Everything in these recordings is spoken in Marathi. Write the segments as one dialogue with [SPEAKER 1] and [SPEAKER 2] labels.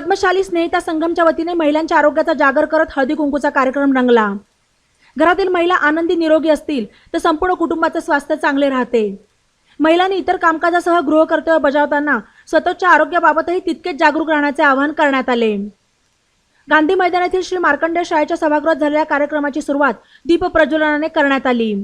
[SPEAKER 1] पद्मशाली स्नेहिता संगमच्या वतीने महिलांच्या आरोग्याचा जागर करत हळदी कुंकूचा कार्यक्रम रंगला. घरातील महिला आनंदी निरोगी असतील तर संपूर्ण कुटुंबाचं स्वास्थ्य चांगले राहते. महिलांनी इतर कामकाजासह गृहकर्तव्य बजावताना स्वतःच्या आरोग्याबाबतही तितकेच जागरूक राहण्याचे आवाहन करण्यात आले. गांधी मैदानातील श्री मार्कंडेय शाळेच्या सभागृहात झालेल्या कार्यक्रमाची सुरुवात दीप प्रज्वलनाने करण्यात आली.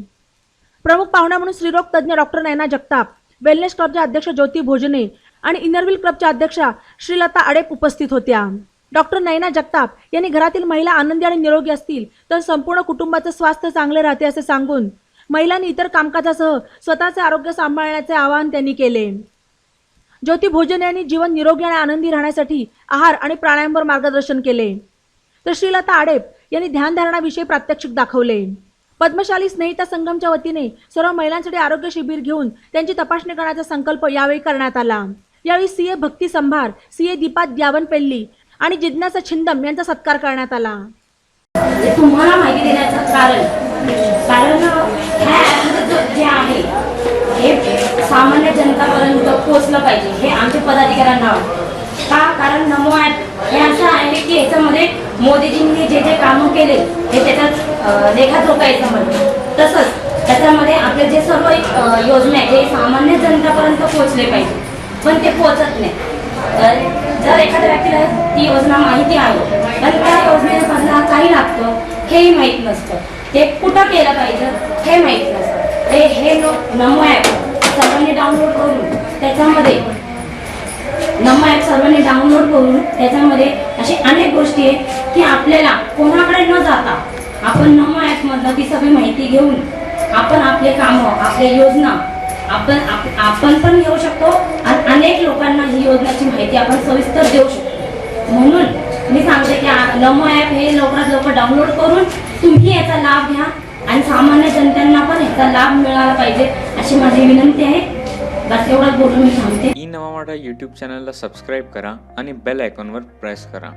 [SPEAKER 1] प्रमुख पाहुण्या म्हणून स्त्रीरोग तज्ज्ञ डॉक्टर नैना जगताप वेलनेस क्लबच्या अध्यक्ष ज्योती भोजने आणि इनरविल क्लबच्या अध्यक्षा श्रीलता आडेप उपस्थित होत्या. डॉक्टर नयना जगताप यांनी घरातील महिला आनंदी आणि निरोगी असतील तर संपूर्ण कुटुंबाचं स्वास्थ्य चांगले राहते असे सांगून महिलांनी इतर कामकाजासह स्वतःचे आरोग्य सांभाळण्याचे आवाहन त्यांनी केले. ज्योती भोजन यांनी जीवन निरोगी आणि आनंदी राहण्यासाठी आहार आणि प्राणायामवर मार्गदर्शन केले. तर श्रीलता आडेप यांनी ध्यानधारणाविषयी प्रात्यक्षिक दाखवले. पद्मशाली स्नेहिता संगमच्या वतीने सर्व महिलांसाठी आरोग्य शिबिर घेऊन त्यांची तपासणी करण्याचा संकल्प यावेळी करण्यात आला. यावेळी सी ए भक्ती संभार सी ए दीपा द्यावनपेल्ली आणि जिज्ञासा छिंदम यांचा सत्कार करण्यात आला.
[SPEAKER 2] तुम्हाला माहिती देण्याचं कारण कारण जे आहे हे सामान्य जनतापर्यंत पोहोचलं पाहिजे हे आमच्या पदाधिकाऱ्यांना का? कारण नमो ॲप हे असं आहे की याच्यामध्ये मोदीजींनी जे जे कामं केले हे त्याच्यात अं, लेखाजोखा याच्यामध्ये तसंच त्याच्यामध्ये आपले जे सर्व योजना आहेत हे सामान्य जनतापर्यंत पोहोचले पाहिजे. पण ते पोचत नाही. तर जर एखाद्या व्यक्तीला ती योजना माहिती आहे पण त्या योजनेमधला काही लागतं हेही माहीत नसतं. ते कुठं केलं पाहिजे हे माहीत नसतं. ते हे नमो ॲप सर्वांनी डाउनलोड करून त्याच्यामध्ये नमो ॲप सर्वांनी डाउनलोड करून त्याच्यामध्ये अशी अनेक गोष्टी आहेत की आपल्याला कोणाकडे न जाता आपण नमो ॲपमधनं ती सगळी माहिती घेऊन आपण आपले कामं आपल्या योजना आपण आपण पण घेऊ शकतो आणि अनेक लोकांना ही योजनाची माहिती आपण सविस्तर देऊ शकतो. म्हणून मी सांगते की नमो ॲप हे लवकरात लवकर डाउनलोड करून तुम्ही याचा लाभ घ्या आणि सामान्य जनतांना पण याचा लाभ मिळाला पाहिजे अशी माझी विनंती आहे. बस एवढंच बोलून मी सांगते
[SPEAKER 3] ई नवा यूट्यूब चॅनलला सबस्क्राईब करा आणि बेल आयकॉनवर प्रेस करा.